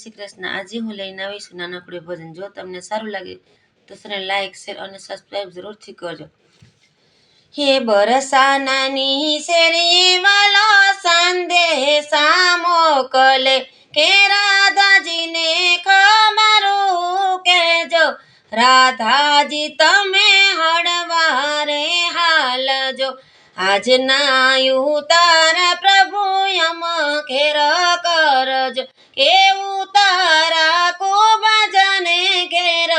શ્રી કૃષ્ણ આજે હું લઈને આવીશું નાનકડું ભજન. જો તમને સારું લાગે તો સને લાઈક શેર અને સબસ્ક્રાઈબ જરૂરથી કરજો. હે બરસાનાની શેરી વાલો સંદેશા મોકલે કે રાધાજીને ખમારું કેજો રાધાજી, તમે હળવારે આજના તારા પ્રભુ યમ ખેર કરજો, કેવું તારા કો જને ઘેર.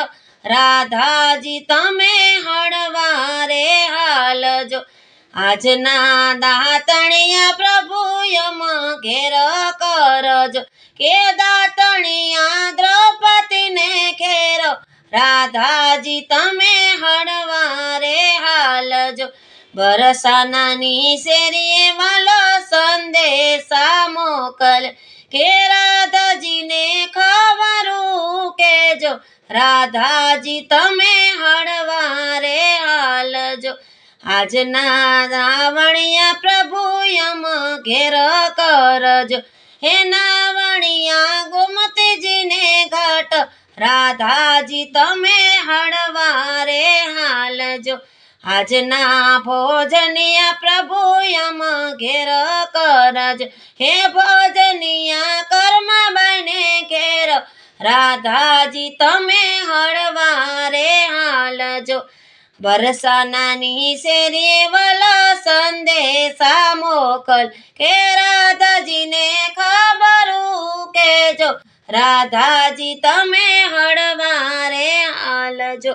રાધાજી, તમે હળવારે હાલજો. આજના દાતણિયા પ્રભુ યમ ઘેર કરજો, કે દાતણિયા દ્રૌપદીને ઘેર. રાધાજી, તમે હળવારે હાલજો. બરસાનાની શેરીએ વાલો સંદેશા મોકલ. કે રાધાજીને ખબરું કેજો રાધાજી, તમે હળવારે હાલજો. આજના રાવણિયા પ્રભુ યમ ઘેર કરજો. હે નાવણિયા, ગોમતીજીને ઘાટ. રાધાજી, તમે હળવારે હાલજો. આજના ભોજનિયા પ્રભુ યમ ઘેર કરજ. હે ભોજનિયા કર્મ બને ઘેર. રાધાજી, તમે હળવારે હાલજો. વરસાનાની શેરી વલા સંદેશા મોકલ. કે રાધાજીને ખબર કેજો રાધાજી, તમે હળવારે હાલજો.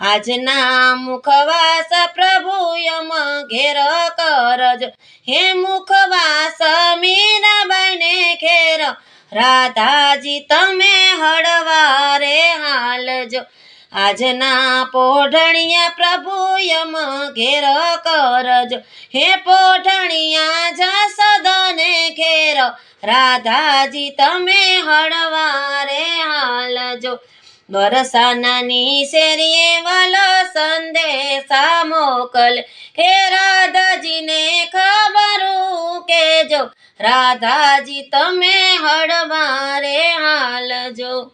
આજના મુખવાસ પ્રભુ યમ ઘેર કરજ. હે મુખવાસ મીરાબાઈને ઘેર. રાધાજી તમે હળવારે હાલજો. આજના પોઢણિયા પ્રભુ યમ ઘેર કરજો. હે પોઢણિયા જસદને ઘેર. રાધાજી તમે હળવારે હાલજો. બરસાનાની શેરીએ વાલો સંદેશા મોકલ. હે રાધાજીને ખબરું કેજો. રાધાજી તમે હળવારે હાલજો.